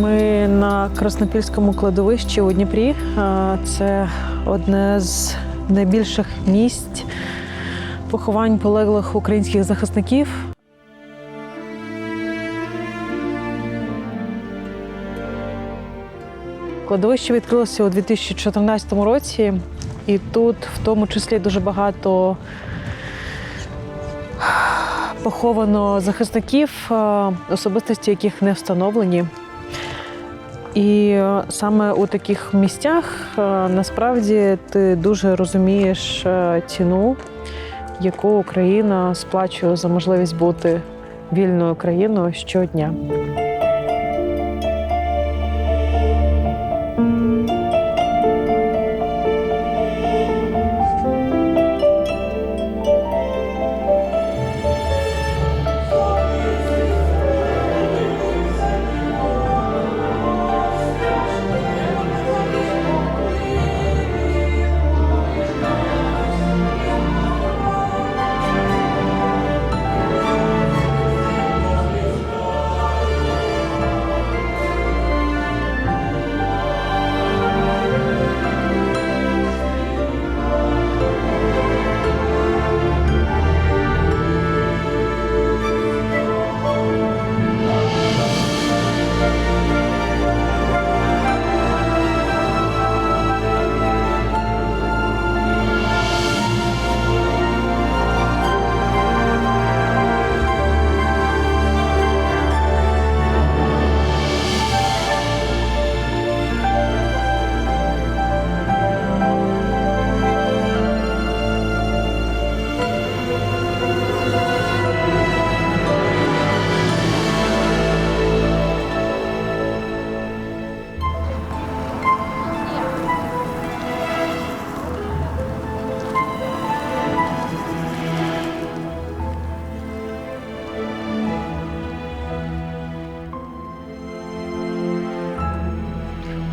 Ми на Краснопільському кладовищі у Дніпрі. Це одне з найбільших місць поховань полеглих українських захисників. Кладовище відкрилося у 2014 році, і тут, в тому числі, дуже багато поховано захисників, особистості яких не встановлені. І саме у таких місцях е, насправді ти дуже розумієш е, ціну, яку Україна сплачує за можливість бути вільною країною щодня.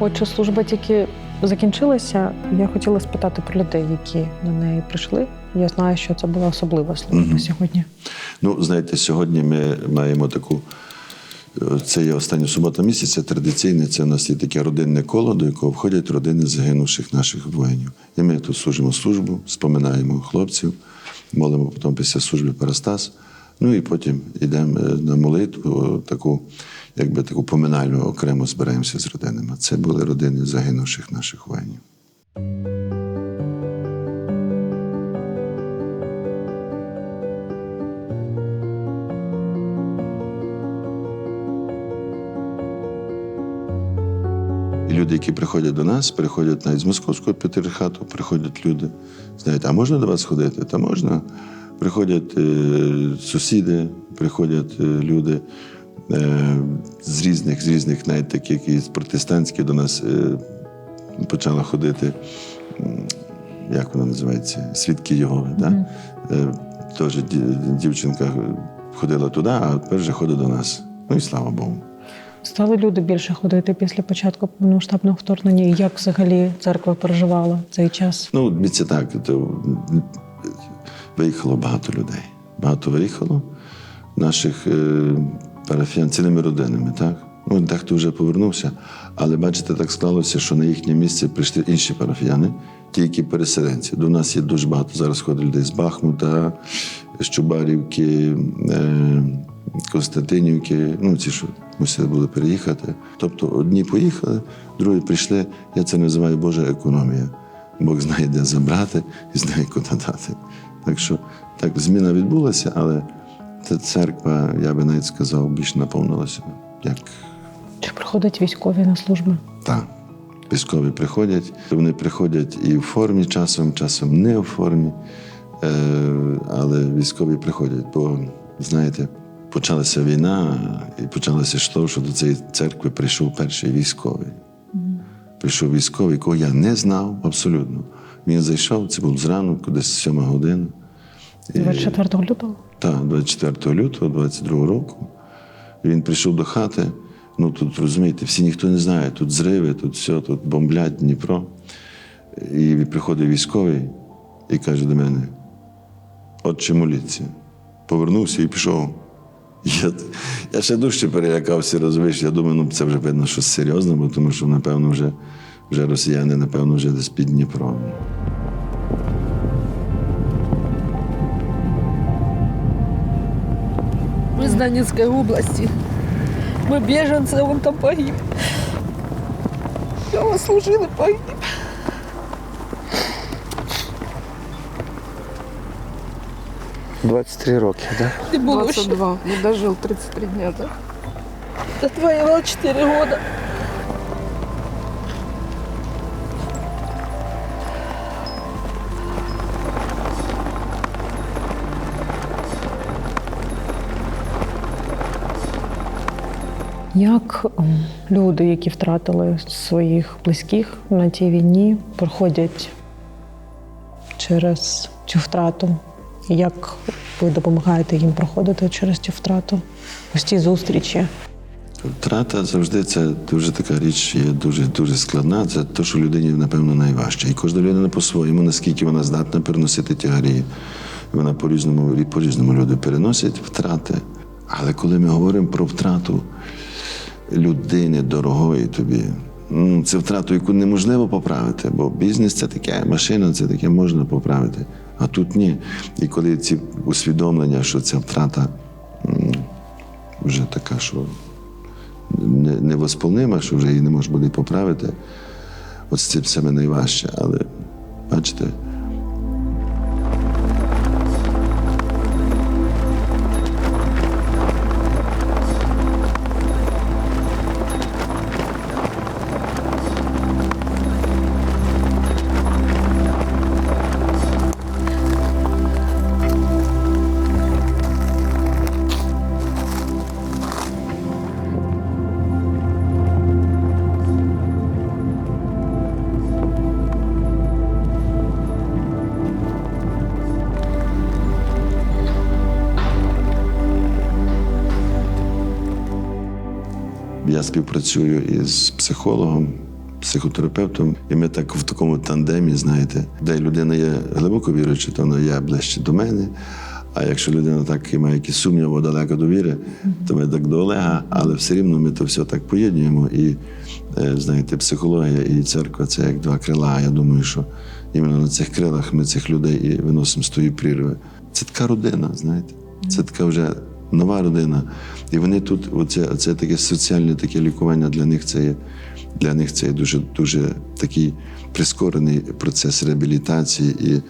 Отже, служба тільки закінчилася. Я хотіла спитати про людей, які на неї прийшли. Я знаю, що це була особлива служба Мгм. сьогодні. Ну, знаєте, сьогодні ми маємо таку. е, Це є остання субота місяця. Традиційне це у нас є таке родинне коло, до якого входять родини загинувших наших воїнів. І ми тут служимо службу, споминаємо хлопців, молимо потім після служби Парастас. Ну і потім йдемо е, на молитву, таку, якби таку поминальну окремо збираємося з родинами. Це були родини загинувших наших воїнів. Люди, які приходять до нас, приходять навіть з московського патріархату, приходять люди. Знаєте, а можна до вас ходити? Та можна. Приходять е, сусіди, приходять е, люди е, з різних, з різних, навіть такі, які з протестантські до нас почали ходити. Як вона називається? Свідки Єгови. Да? Е, Теж дівчинка ходила туди, а тепер вже ходить до нас. Ну і слава Богу. Стали люди більше ходити після початку повномасштабного вторгнення. Як взагалі церква переживала цей час? Ну, дивіться так, то виїхало багато людей. Багато виїхало наших е, парафіян цілими родинами, так? Ну, дехто вже повернувся, але бачите, так склалося, що на їхнє місце прийшли інші парафіяни, ті, які переселенці. До нас є дуже багато зараз ходить людей з Бахмута, з Чубарівки, е, Константинівки, ну ці, що мусили були переїхати. Тобто одні поїхали, другі прийшли. Я це називаю Божа економія. Бог знає, де забрати і знає, куди дати. Так що так, зміна відбулася, але ця церква, я би навіть сказав, більш наповнилася. Як Чи приходять військові на службу? та. Військові приходять, вони приходять і в формі часом, часом не в формі. Е, але військові приходять, бо, знаєте, почалася війна, і почалося з того, що до цієї церкви прийшов перший військовий. Прийшов військовий, якого я не знав абсолютно. Він зайшов, це був зранку, десь сьома година. 24 лютого? так, 24 лютого 22 року. Він прийшов до хати. Ну тут розумієте, всі ніхто не знає, тут зриви, тут все, тут бомблять Дніпро. І приходить військовий і каже до мене: Отче моліться. Повернувся і пішов. Я, я ще дужче перелякався, розумієш. Я думаю, ну це вже видно щось серйозне, бо тому що, напевно, вже, вже росіяни, напевно, вже десь під Дніпром. Мы из Донецкой области. Мы беженцы, он там погиб. Я служил и погиб. — 23 роки, так? Ты был еще. 22. Не дожил 33 дня, да? Отвоевал 4 года. Як ем, люди, які втратили своїх близьких на тій війні, проходять через цю втрату? Як ви допомагаєте їм проходити через цю втрату? Ось ці зустрічі? Втрата завжди це дуже така річ, є дуже дуже складна. Це те, що людині, напевно, найважче. І кожна людина по-своєму, наскільки вона здатна переносити тягарі. Вона по-різному, по-різному люди переносять втрати. Але коли ми говоримо про втрату людини дорогої тобі, це втрату, яку неможливо поправити, бо бізнес це таке, машина це таке можна поправити. А тут ні. І коли ці усвідомлення, що ця втрата вже така, що не- невосполнима, що вже її не можна буде поправити. От з саме найважче. Але бачите, я співпрацюю із психологом, психотерапевтом, і ми так в такому тандемі, знаєте, де людина є глибоко віруюча, то вона є ближче до мене. А якщо людина так і має якісь сумніви далеко до віри, то ми так до Олега, але все рівно ми то все так поєднуємо. І е, знаєте, психологія і церква це як два крила. Я думаю, що іменно на цих крилах ми цих людей і виносимо з тої прірви. Це така родина, знаєте, це така вже нова родина. І вони тут, оце, оце таке соціальне таке лікування для них це є. Для них це є дуже дуже такий прискорений процес реабілітації і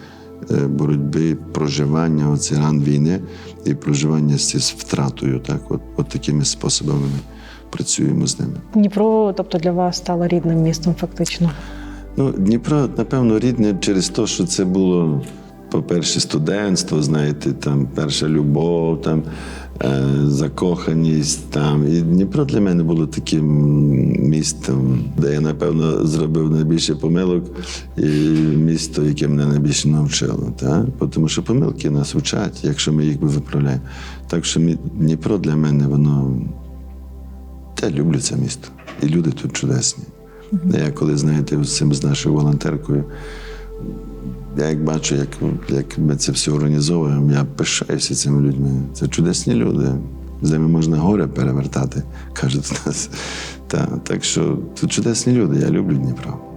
е, боротьби, проживання оцей ран війни і проживання з втратою. Так, от, от такими способами ми працюємо з ними. Дніпро, тобто для вас стало рідним містом, фактично. Ну, Дніпро, напевно, рідне через те, що це було, по-перше, студентство, знаєте, там перша любов, там е, закоханість. Там. І Дніпро для мене було таким містом, де я, напевно, зробив найбільше помилок, і місто, яке мене найбільше навчило. Так? Тому що помилки нас вчать, якщо ми їх виправляємо. Так що Дніпро для мене, воно. Я люблю це місто. І люди тут чудесні. Я коли, знаєте, з цим з нашою волонтеркою, я як бачу, як, як ми це все організовуємо, я пишаюся цими людьми. Це чудесні люди. З ними можна горе перевертати, кажуть нас. Та, так що тут чудесні люди, я люблю Дніпро.